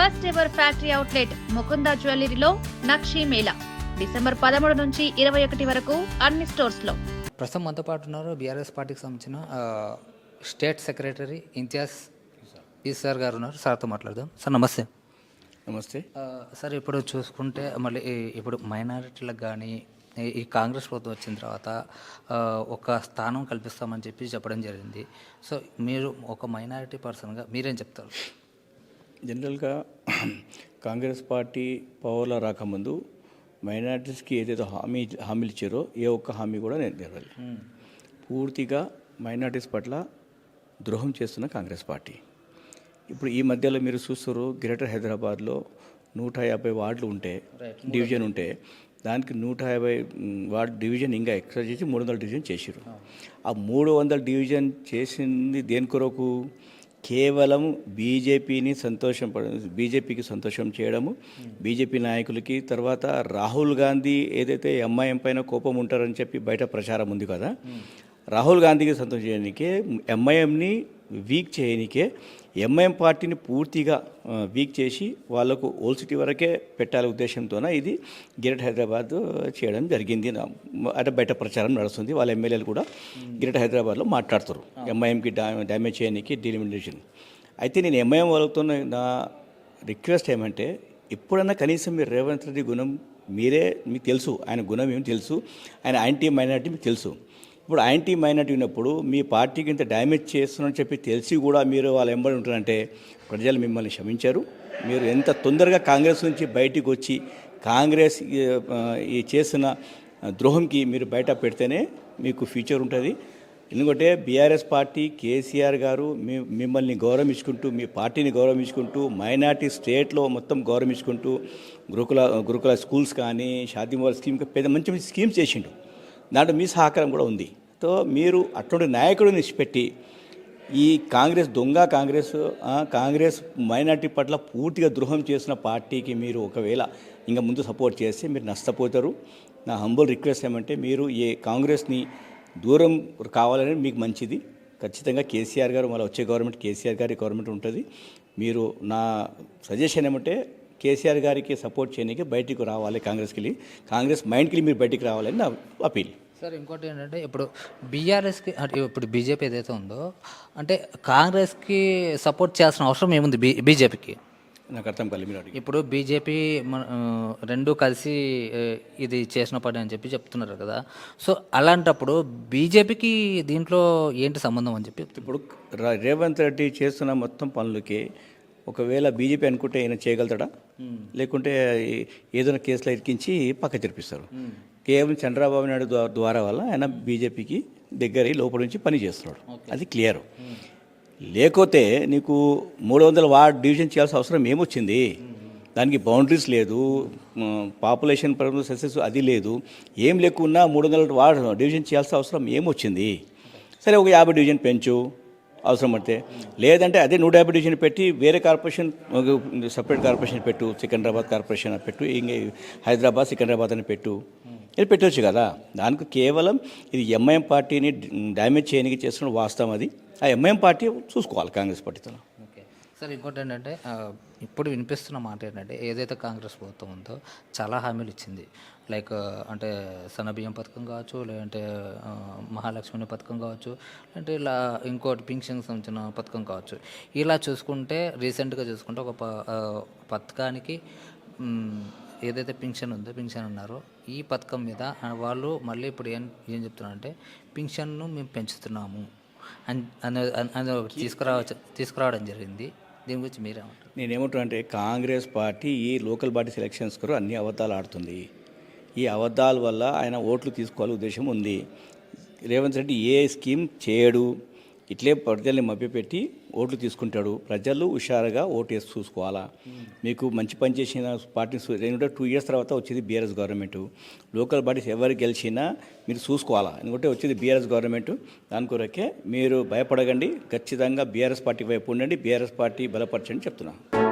First ever factory outlet Mukunda జ్యువెలరీలో Nakshi Mela. December పదమూడు నుంచి ఇరవై ఒకటి వరకు అన్ని స్టోర్స్లో ప్రస్తుతం మనతో పాటు ఉన్నారు బీఆర్ఎస్ పార్టీకి సంబంధించిన స్టేట్ సెక్రటరీ ఇంతియాజ్ ఈసార్ గారు ఉన్నారు. సార్తో మాట్లాడదాం. సార్ నమస్తే. నమస్తే. సార్ ఇప్పుడు చూసుకుంటే మళ్ళీ ఈ- ఇప్పుడు మైనారిటీలకు కానీ ఈ- ఈ కాంగ్రెస్ ప్రభుత్వం వచ్చిన తర్వాత ఒక స్థానం కల్పిస్తామని చెప్పి చెప్పడం జరిగింది. సో మీరు ఒక మైనారిటీ పర్సన్గా మీరేం చెప్తారు? జనరల్గా కాంగ్రెస్ పార్టీ పవర్లో రాకముందు మైనారిటీస్కి ఏదైతే హామీ హామీలు ఇచ్చారో ఏ ఒక్క హామీ కూడా నేను నెరవేరలేదు. పూర్తిగా మైనారిటీస్ పట్ల ద్రోహం చేస్తున్న కాంగ్రెస్ పార్టీ. ఇప్పుడు ఈ మధ్యలో మీరు చూస్తారు గ్రేటర్ హైదరాబాద్లో నూట యాభై వార్డులు ఉంటే డివిజన్ ఉంటే దానికి నూట యాభై వార్డు డివిజన్ ఇంకా ఎక్స్ట్రా చేసి మూడు వందల డివిజన్ చేసిరు ఆ మూడు వందల డివిజన్ చేసింది దేని కొరకు? కేవలం బీజేపీని సంతోషం బీజేపీకి సంతోషం చేయడము బీజేపీ నాయకులకి తర్వాత రాహుల్ గాంధీ ఏదైతే ఎంఐఎం పైన కోపం ఉంటారని చెప్పి బయట ప్రచారం ఉంది కదా రాహుల్ గాంధీకి సంతోషం చేయడానికే ఎంఐఎంని వీక్ చేయడానికే ఎంఐఎం పార్టీని పూర్తిగా వీక్ చేసి వాళ్ళకు ఓల్ సిటీ వరకే పెట్టాలి ఉద్దేశంతోన ఇది గిరెట్ హైదరాబాద్ చేయడం జరిగింది. అంటే బయట ప్రచారం నడుస్తుంది. వాళ్ళ ఎమ్మెల్యేలు కూడా గిరెట్ హైదరాబాద్లో మాట్లాడుతారు. ఎంఐఎంకి డా డ్యామేజ్ చేయడానికి డిలిమిటేషన్ అయితే నేను ఎంఐఎం వాళ్ళతో నా రిక్వెస్ట్ ఏమంటే ఎప్పుడన్నా కనీసం మీరు రేవంత్ రెడ్డి గుణం మీరే మీకు తెలుసు. ఆయన గుణం ఏమి తెలుసు? ఆయన యాంటీ మైనార్టీ మీకు తెలుసు. ఇప్పుడు యాంటీ మైనార్టీ ఉన్నప్పుడు మీ పార్టీకి ఇంత డ్యామేజ్ చేస్తున్నారని చెప్పి తెలిసి కూడా మీరు వాళ్ళ ఎంబడి ఉంటారంటే ప్రజలు మిమ్మల్ని క్షమించారు. మీరు ఎంత తొందరగా కాంగ్రెస్ నుంచి బయటికి వచ్చి కాంగ్రెస్ ఈ, చేసిన ద్రోహంకి మీరు బయట పెడితేనే మీకు ఫ్యూచర్ ఉంటుంది. ఎందుకంటే బీఆర్ఎస్ పార్టీ కేసీఆర్ గారు మీ మిమ్మల్ని గౌరవించుకుంటూ మీ పార్టీని గౌరవించుకుంటూ మైనార్టీ స్టేట్లో మొత్తం గౌరవించుకుంటూ గురుకుల గురుకుల స్కూల్స్ కానీ షాదీమాల్ స్కీమ్ పెద్ద మంచి మంచి స్కీమ్స్ చేసిండు. దాంట్లో మీ సహకారం కూడా ఉంది. సో మీరు అటువంటి నాయకుడిని నిష్పెట్టి ఈ కాంగ్రెస్ దొంగ కాంగ్రెస్ కాంగ్రెస్ మైనార్టీ పట్ల పూర్తిగా ద్రోహం చేసిన పార్టీకి మీరు ఒకవేళ ఇంకా ముందు సపోర్ట్ చేస్తే మీరు నష్టపోతారు. నా హంబుల్ రిక్వెస్ట్ ఏమంటే మీరు ఏ కాంగ్రెస్ని దూరం కావాలని మీకు మంచిది. ఖచ్చితంగా కేసీఆర్ గారు మళ్ళీ వచ్చే గవర్నమెంట్ కేసీఆర్ గారి గవర్నమెంట్ ఉంటుంది. మీరు నా సజెషన్ ఏమంటే కేసీఆర్ గారికి సపోర్ట్ చేయడానికి బయటికి రావాలి కాంగ్రెస్కి వెళ్ళి. కాంగ్రెస్ మైండ్కి మీరు బయటికి రావాలని నా అపీల్ సార్ ఇంకోటి ఏంటంటే ఇప్పుడు బీఆర్ఎస్కి అంటే ఇప్పుడు బీజేపీ ఏదైతే ఉందో అంటే కాంగ్రెస్కి సపోర్ట్ చేయాల్సిన అవసరం ఏముంది బీ బీజేపీకి? నాకు అర్థం కాలేదు మీరు అడిగి ఇప్పుడు బీజేపీ రెండు కలిసి ఇది చేసిన పని అని చెప్పి చెప్తున్నారు కదా. సో అలాంటప్పుడు బీజేపీకి దీంట్లో ఏంటి సంబంధం అని చెప్పి? ఇప్పుడు రేవంత్ రెడ్డి చేస్తున్న మొత్తం పనులకి ఒకవేళ బీజేపీ అనుకుంటే ఈయన చేయగలుగుతాడా? లేకుంటే ఏదైనా కేసులో ఇరికించి పక్క తెరిపిస్తారు కేవలం చంద్రబాబు నాయుడు ద్వా- ద్వారా వల్ల ఆయన బీజేపీకి దగ్గర లోపల నుంచి పని చేస్తున్నాడు. అది క్లియర్. లేకపోతే నీకు మూడు వందల వార్డ్ డివిజన్ చేయాల్సిన అవసరం ఏమొచ్చింది? దానికి బౌండరీస్ లేదు. పాపులేషన్ పరంగా సెసెస్ అది లేదు. ఏం లేకున్నా మూడు వందల వార్డ్ డివిజన్ చేయాల్సిన అవసరం ఏమొచ్చింది? సరే ఒక యాభై డివిజన్ పెంచు. అవసరం పడితే. లేదంటే అదే నూట యాభై డివిజన్ పెట్టి వేరే కార్పొరేషన్ సపరేట్ కార్పొరేషన్ పెట్టు. సికింద్రాబాద్ కార్పొరేషన్ పెట్టు. ఇంక హైదరాబాద్ సికింద్రాబాద్ అని పెట్టు. ఇది పెట్టవచ్చు కదా. దానికి కేవలం ఇది ఎంఐఎం పార్టీని డ్యామేజ్ చేయడానికి చేస్తున్న వాస్తవం అది. ఆ ఎంఐఎం పార్టీ చూసుకోవాలి కాంగ్రెస్ పార్టీతో ఓకే. సార్ ఇంకోటి ఏంటంటే ఇప్పుడు వినిపిస్తున్న మాట ఏంటంటే ఏదైతే కాంగ్రెస్ ప్రభుత్వం ఉందో చాలా హామీలు ఇచ్చింది. లైక్ అంటే సన్నబియ్యం పథకం కావచ్చు లేదంటే మహాలక్ష్మి పథకం కావచ్చు అంటే ఇలా ఇంకోటి పింఛన్కి సంబంధించిన పథకం కావచ్చు. ఇలా చూసుకుంటే రీసెంట్గా చూసుకుంటే ఒక ప- పథకానికి ఏదైతే పింఛన్ ఉందో పింఛన్ ఉన్నారో ఈ పథకం మీద వాళ్ళు మళ్ళీ ఇప్పుడు ఏం ఏం చెప్తున్నారంటే పింఛన్ను మేము పెంచుతున్నాము అని ఒకటి తీసుకురావచ్చు తీసుకురావడం జరిగింది. దీని గురించి మీరేమంటారు? నేనేమంటున్నా అంటే కాంగ్రెస్ పార్టీ ఈ లోకల్ బాడీ సెలక్షన్స్ కొరకు అన్ని అబద్ధాలు ఆడుతుంది. ఈ అబద్ధాల వల్ల ఆయన ఓట్లు తీసుకోవాలి ఉద్దేశం ఉంది. రేవంత్ రెడ్డి ఏ స్కీమ్ చేయడు. ఇట్లే ప్రజల్ని మభ్యపెట్టి ఓట్లు తీసుకుంటాడు. ప్రజలు హుషారుగా ఓటు వేసి చూసుకోవాలా? మీకు మంచి పని చేసిన పార్టీ ఎందుకంటే టూ ఇయర్స్ తర్వాత వచ్చేది బీఆర్ఎస్ గవర్నమెంట్. లోకల్ బాడీస్ ఎవరు గెలిచినా మీరు చూసుకోవాలా? ఎందుకంటే వచ్చేది బీఆర్ఎస్ గవర్నమెంట్. దాని కొరకే మీరు భయపడకండి. ఖచ్చితంగా బీఆర్ఎస్ పార్టీ వైపు ఉండండి. బీఆర్ఎస్ పార్టీ బలపరచండి చెప్తున్నాను